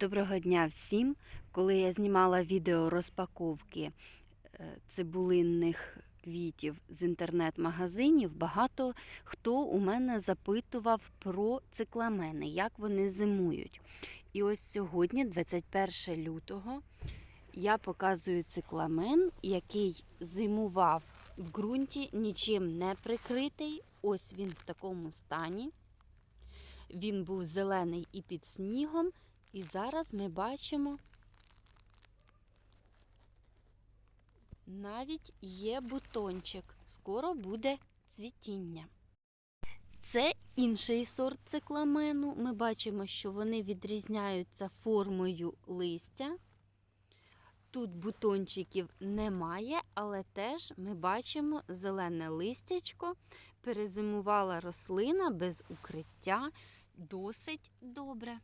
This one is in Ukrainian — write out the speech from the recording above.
Доброго дня всім! Коли я знімала відео розпаковки е, цибулинних квітів з інтернет-магазинів, багато хто у мене запитував про цикламени, як вони зимують. І ось сьогодні, 21 лютого, я показую цикламен, який зимував в ґрунті, нічим не прикритий. Ось він в такому стані. Він був зелений і під снігом. І зараз ми бачимо, навіть є бутончик. Скоро буде цвітіння. Це інший сорт цикламену. Ми бачимо, що вони відрізняються формою листя. Тут бутончиків немає, але теж ми бачимо зелене листячко. Перезимувала рослина без укриття досить добре.